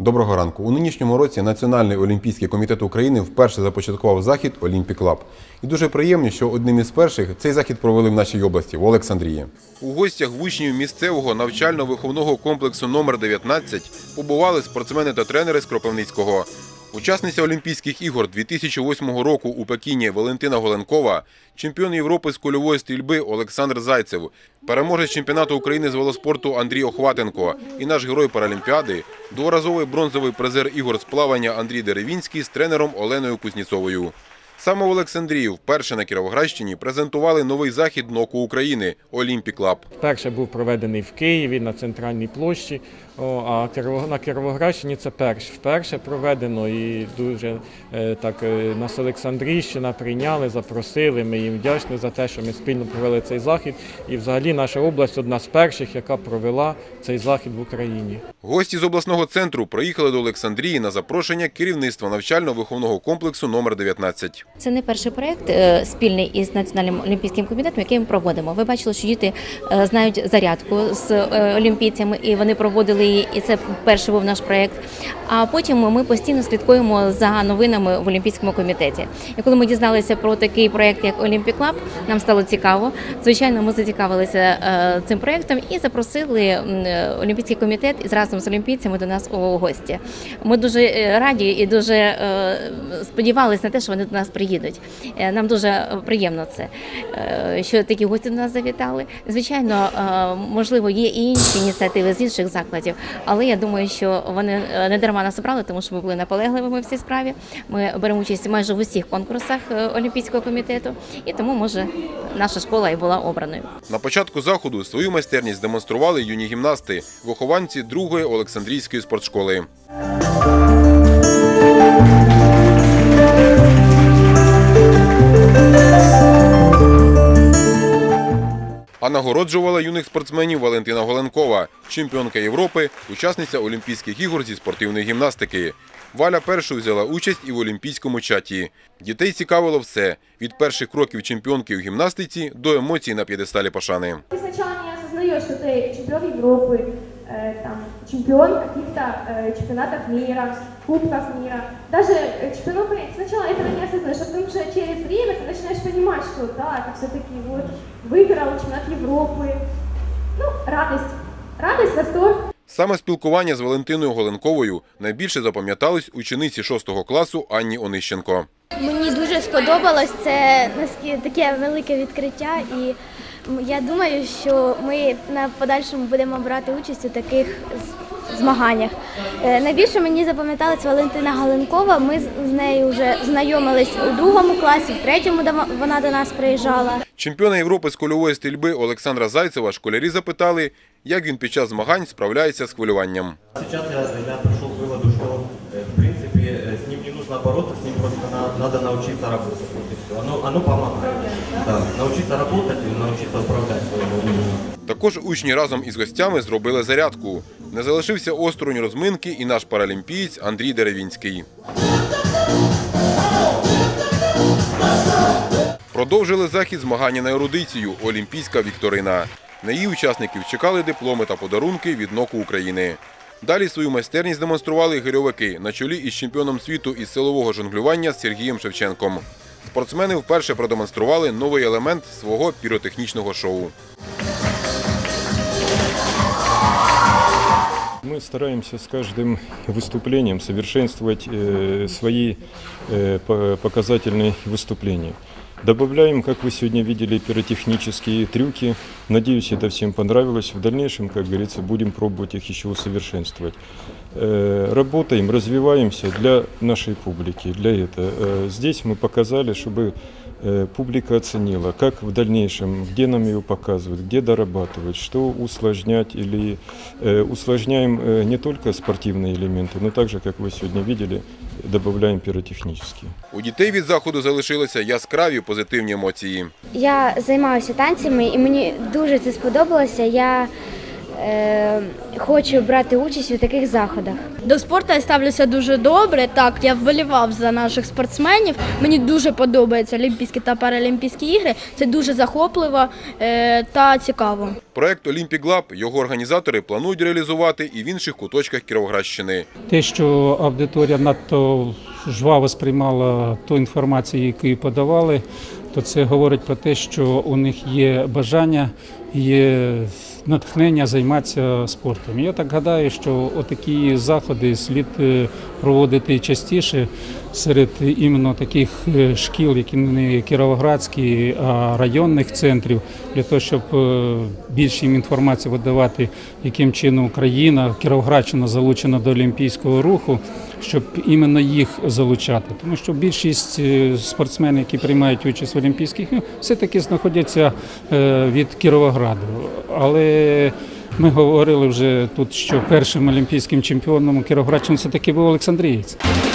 Доброго ранку. У нинішньому році Національний олімпійський комітет України вперше започаткував захід Олімпік Лаб. І дуже приємно, що одним із перших цей захід провели в нашій області в Олександрії. У гостях в учнів місцевого навчально-виховного комплексу номер 19 побували спортсмени та тренери з Кропивницького. Учасниця Олімпійських ігор 2008 року у Пекіні Валентина Голенкова, чемпіон Європи з кульової стрільби Олександр Зайцев, переможець чемпіонату України з велоспорту Андрій Охватенко і наш герой Паралімпіади, дворазовий бронзовий призер ігор з плавання Андрій Деревінський з тренером Оленою Кузніцовою. Саме в Олександрії вперше на Кіровоградщині презентували новий захід НОКу України Олімпік Лаб. Перше був проведений в Києві на центральній площі, а на Кіровоградщині це перш, вперше проведено і дуже е, так е, нас Олександрійщина прийняли, запросили. Ми їм вдячні за те, що ми спільно провели цей захід. І взагалі наша область одна з перших, яка провела цей захід в Україні. Гості з обласного центру приїхали до Олександрії на запрошення керівництва навчально-виховного комплексу номер 19. Це не перший проект е, спільний із Національним олімпійським комітетом, який ми проводимо. Ви бачили, що діти е, знають зарядку з е, олімпійцями, і вони проводили її, і це перший був наш проект. А потім ми постійно слідкуємо за новинами в Олімпійському комітеті. І коли ми дізналися про такий проект, як Олімпік Лаб, нам стало цікаво. Звичайно, ми зацікавилися цим проектом і запросили Олімпійський комітет із разом з олімпійцями до нас у гості. Ми дуже е, раді і дуже е, сподівалися на те, що вони до нас приїдуть. Е, Нам дуже приємно це, що такі гості до нас завітали. Звичайно, можливо, є і інші ініціативи з інших закладів, але я думаю, що вони не дарма нас обрали, тому що ми були наполегливими в цій справі. Ми беремо участь майже в усіх конкурсах Олімпійського комітету, і тому може наша школа і була обраною. На початку заходу свою майстерність демонстрували юні гімнасти, вихованці другої Олександрійської спортшколи. А нагороджувала юних спортсменів Валентина Голенкова, чемпіонка Європи, учасниця Олімпійських ігор зі спортивної гімнастики. Валя першою взяла участь і в олімпійському чаті. Дітей цікавило все від перших кроків чемпіонки у гімнастиці до емоцій на п'єдесталі пошани. Ты сначала не осознаешь, что ты чемпион Европы, э, там, чемпион каких-то э, чемпионатов мира, кубков мира. Даже э, чемпион Украины. Сначала этого не осознаешь, а потом уже через время ты начинаешь понимать, что да, ты все-таки вот выиграл чемпионат Европы. Ну, радость. Радость, восторг. Саме спілкування з Валентиною Голенковою найбільше запам'ятались учениці 6 класу Анні Онищенко. Мені дуже сподобалось це таке велике відкриття, і я думаю, що ми на подальшому будемо брати участь у таких змаганнях. Е, Найбільше мені запам'яталась Валентина Галенкова. Ми з- нею вже знайомились у другому класі, в третьому вона до нас приїжджала. Чемпіона Європи з кульової стрільби Олександра Зайцева школярі запитали, як він під час змагань справляється з хвилюванням. Сейчас я, я пришел к выводу, что э, в принципе э, с ним не нужно бороться, с ним просто на- надо научиться работать. Вот и все. Оно, оно помогает. Да, научиться работать и научиться управлять своим умом. Також учні разом із гостями зробили зарядку. Не залишився осторонь розминки і наш паралімпієць Андрій Деревінський. Продовжили захід змагання на ерудицію Олімпійська вікторина. На її учасників чекали дипломи та подарунки від НОКу України. Далі свою майстерність демонстрували гирьовики на чолі із чемпіоном світу із силового жонглювання Сергієм Шевченком. Спортсмени вперше продемонстрували новий елемент свого піротехнічного шоу. Мы стараемся с каждым выступлением совершенствовать э, свои э, по- показательные выступления. Добавляем, как вы сегодня видели, пиротехнические трюки. Надеюсь, это всем понравилось. В дальнейшем, как говорится, будем пробовать их еще усовершенствовать. Э, Работаем, развиваемся для нашей публики. Для этого. Э, Здесь мы показали, чтобы э, публика оценила, как в дальнейшем, где нам ее показывают, где дорабатывать, что усложнять или э, усложняем э, не только спортивные элементы, но также, как вы сегодня видели, добавляем пиротехнические. У дітей від заходу залишилися яскраві позитивні емоції. Я займаюся танцями і мені дуже це сподобалося. Я хочу брати участь у таких заходах. До спорту я ставлюся дуже добре. Так, я вболівав за наших спортсменів. Мені дуже подобаються Олімпійські та Паралімпійські ігри. Це дуже захопливо е, та цікаво. Проект Олімпік Лаб його організатори планують реалізувати і в інших куточках Кіровоградщини. Те, що аудиторія надто жваво сприймала ту інформацію, яку подавали, то це говорить про те, що у них є бажання, є натхнення займатися спортом. Я так гадаю, що отакі заходи слід е, проводити частіше серед іменно таких е, шкіл, які не кіровоградські, а районних центрів, для того, щоб е, більше їм інформації видавати, яким чином Україна, Кіровоградщина залучена до олімпійського руху, щоб іменно їх залучати. Тому що більшість спортсменів, які приймають участь в Олімпійських все-таки знаходяться е, від Кіровограду. Але ми говорили вже тут, що першим олімпійським чемпіоном Кіровоградщини все-таки був Олександрієць.